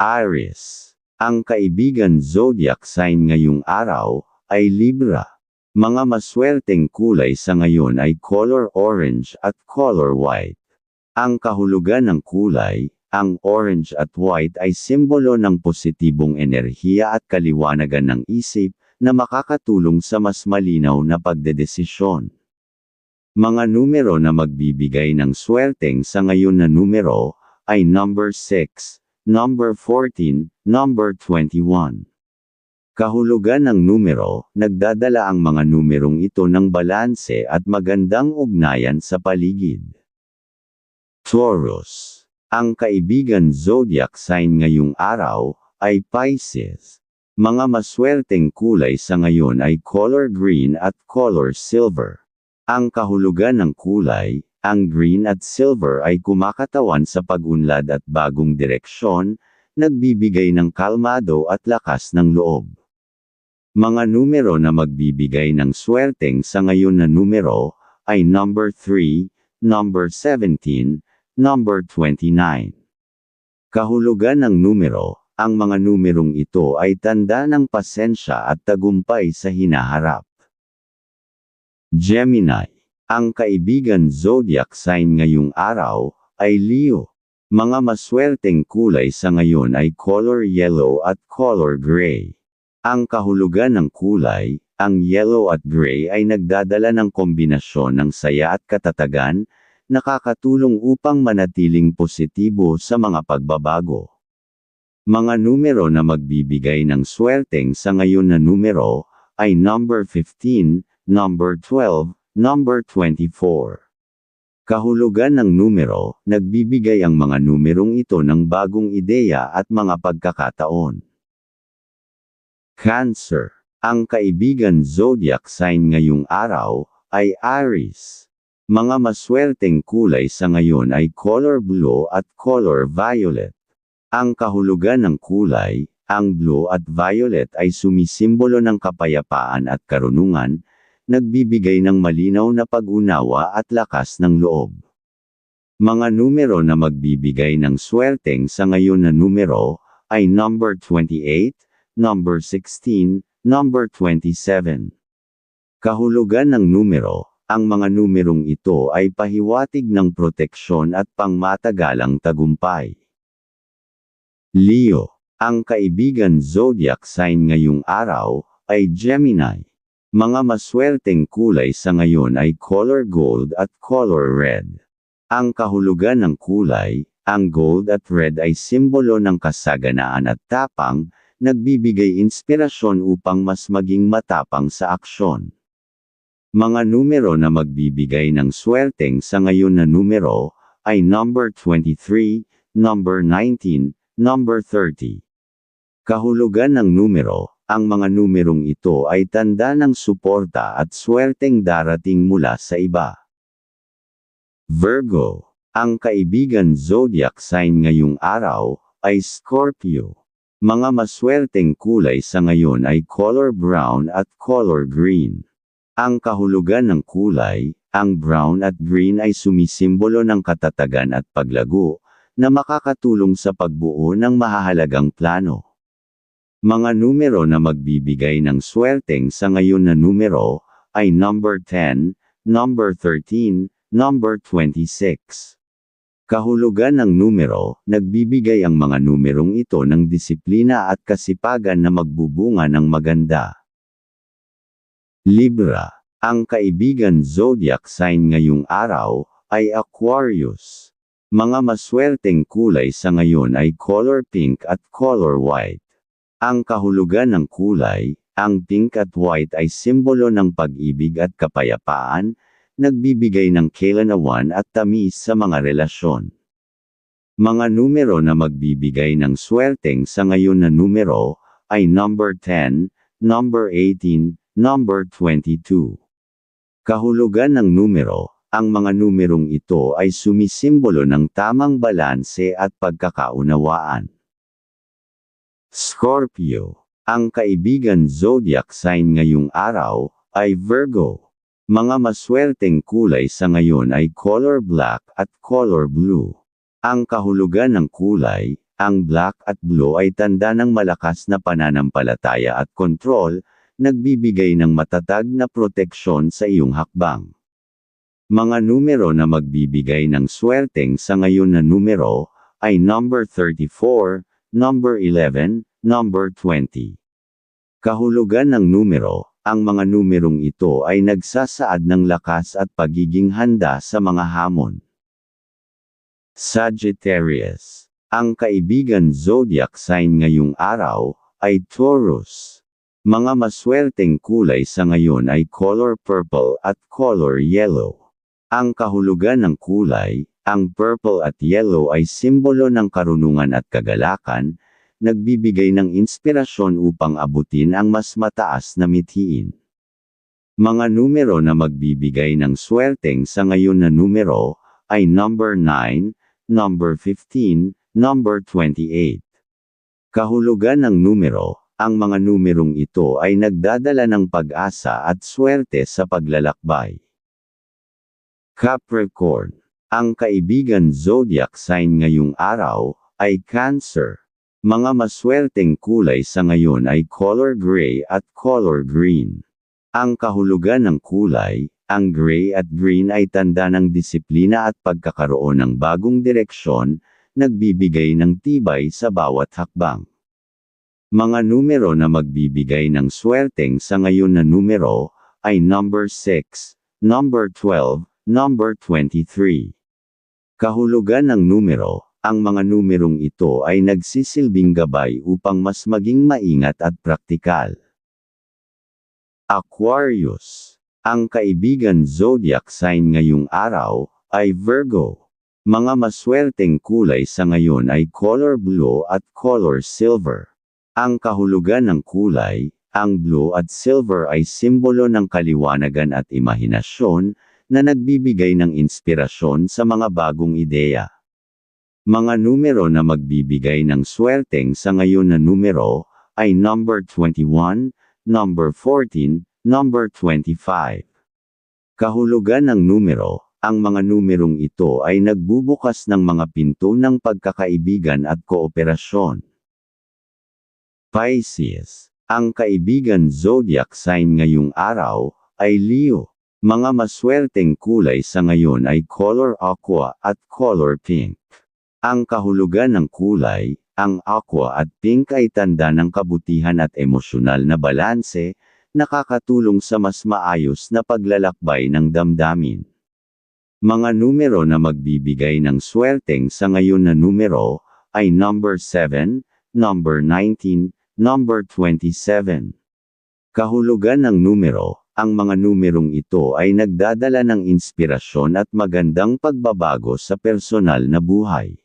Aries. Ang kaibigan zodiac sign ngayong araw ay Libra. Mga maswerteng kulay sa ngayon ay color orange at color white. Ang kahulugan ng kulay, ang orange at white ay simbolo ng positibong enerhiya at kaliwanagan ng isip na makakatulong sa mas malinaw na pagdedesisyon. Mga numero na magbibigay ng swerteng sa ngayon na numero ay number 6, number 14, number 21. Kahulugan ng numero, nagdadala ang mga numerong ito ng balanse at magandang ugnayan sa paligid. Taurus. Ang kaibigan zodiac sign ngayong araw ay Pisces. Mga maswerteng kulay sa ngayon ay color green at color silver. Ang kahulugan ng kulay, ang green at silver ay kumakatawan sa pag-unlad at bagong direksyon, nagbibigay ng kalmado at lakas ng loob. Mga numero na magbibigay ng swerteng sa ngayon na numero ay number 3, number 17, number 29. Kahulugan ng numero, ang mga numerong ito ay tanda ng pasensya at tagumpay sa hinaharap. Gemini. Ang kaibigan zodiac sign ngayong araw ay Leo. Mga maswerteng kulay sa ngayon ay color yellow at color gray. Ang kahulugan ng kulay, ang yellow at gray ay nagdadala ng kombinasyon ng saya at katatagan, nakakatulong upang manatiling positibo sa mga pagbabago. Mga numero na magbibigay ng swerteng sa ngayon na numero ay number 15, number 12, number 24. Kahulugan ng numero, nagbibigay ang mga numerong ito ng bagong ideya at mga pagkakataon. Cancer. Ang kaibigan zodiac sign ngayong araw ay Aries. Mga maswerteng kulay sa ngayon ay color blue at color violet. Ang kahulugan ng kulay, ang blue at violet ay sumisimbolo ng kapayapaan at karunungan, nagbibigay ng malinaw na pag-unawa at lakas ng loob. Mga numero na magbibigay ng swerteng sa ngayon na numero ay number 28, number 16, number 27. Kahulugan ng numero, ang mga numerong ito ay pahiwatig ng proteksyon at pangmatagalang tagumpay. Leo, ang kaibigan zodiac sign ngayong araw ay Gemini. Mga maswerteng kulay sa ngayon ay color gold at color red. Ang kahulugan ng kulay, ang gold at red ay simbolo ng kasaganaan at tapang, nagbibigay inspirasyon upang mas maging matapang sa aksyon. Mga numero na magbibigay ng swerteng sa ngayon na numero ay number 23, number 19, number 30. Kahulugan ng numero, ang mga numerong ito ay tanda ng suporta at swerteng darating mula sa iba. Virgo. Ang kaibigan zodiac sign ngayong araw ay Scorpio. Mga maswerteng kulay sa ngayon ay color brown at color green. Ang kahulugan ng kulay, ang brown at green ay sumisimbolo ng katatagan at paglago, na makakatulong sa pagbuo ng mahahalagang plano. Mga numero na magbibigay ng swerteng sa ngayon na numero ay number 10, number 13, number 26. Kahulugan ng numero, nagbibigay ang mga numerong ito ng disiplina at kasipagan na magbubunga ng maganda. Libra, ang kaibigan zodiac sign ngayong araw ay Aquarius. Mga maswerteng kulay sa ngayon ay color pink at color white. Ang kahulugan ng kulay, ang pink at white ay simbolo ng pag-ibig at kapayapaan, nagbibigay ng kailanawan at tamis sa mga relasyon. Mga numero na magbibigay ng swerteng sa ngayon na numero ay number 10, number 18, number 22. Kahulugan ng numero, ang mga numerong ito ay sumisimbolo ng tamang balanse at pagkakaunawaan. Scorpio. Ang kaibigan zodiac sign ngayong araw ay Virgo. Mga maswerteng kulay sa ngayon ay color black at color blue. Ang kahulugan ng kulay, Ang black at blue ay tanda ng malakas na pananampalataya at kontrol, nagbibigay ng matatag na proteksyon sa iyong hakbang. Mga numero na magbibigay ng swerteng sa ngayon na numero ay number 34, number 11, number 20. Kahulugan ng numero, ang mga numerong ito ay nagsasaad ng lakas at pagiging handa sa mga hamon. Sagittarius. Ang kaibigan zodiac sign ngayong araw ay Taurus. Mga maswerteng kulay sa ngayon ay color purple at color yellow. Ang kahulugan ng kulay, ang purple at yellow ay simbolo ng karunungan at kagalakan, nagbibigay ng inspirasyon upang abutin ang mas mataas na mithiin. Mga numero na magbibigay ng swerteng sa ngayon na numero ay number 9, number 15, number 28. Kahulugan ng numero, ang mga numerong ito ay nagdadala ng pag-asa at swerte sa paglalakbay. Capricorn. Ang kaibigan zodiac sign ngayong araw ay Cancer. Mga maswerteng kulay sa ngayon ay color gray at color green. Ang kahulugan ng kulay, ang gray at green ay tanda ng disiplina at pagkakaroon ng bagong direksyon, nagbibigay ng tibay sa bawat hakbang. Mga numero na magbibigay ng swerteng sa ngayon na numero ay number 6, number 12, number 23. Kahulugan ng numero, ang mga numerong ito ay nagsisilbing gabay upang mas maging maingat at praktikal. Aquarius. Ang kaibigan zodiac sign ngayong araw ay Virgo. Mga maswerteng kulay sa ngayon ay color blue at color silver. Ang kahulugan ng kulay, ang blue at silver ay simbolo ng kaliwanagan at imahinasyon, na nagbibigay ng inspirasyon sa mga bagong ideya. Mga numero na magbibigay ng swerteng sa ngayon na numero ay number 21, number 14, number 25. Kahulugan ng numero, ang mga numerong ito ay nagbubukas ng mga pinto ng pagkakaibigan at kooperasyon. Pisces. Ang kaibigan zodiac sign ngayong araw ay Leo. Mga maswerteng kulay sa ngayon ay color aqua at color pink. Ang kahulugan ng kulay, ang aqua at pink ay tanda ng kabutihan at emosyonal na balanse, nakakatulong sa mas maayos na paglalakbay ng damdamin. Mga numero na magbibigay ng swerteng sa ngayon na numero ay number 7, number 19, number 27. Kahulugan ng numero, ang mga numerong ito ay nagdadala ng inspirasyon at magandang pagbabago sa personal na buhay.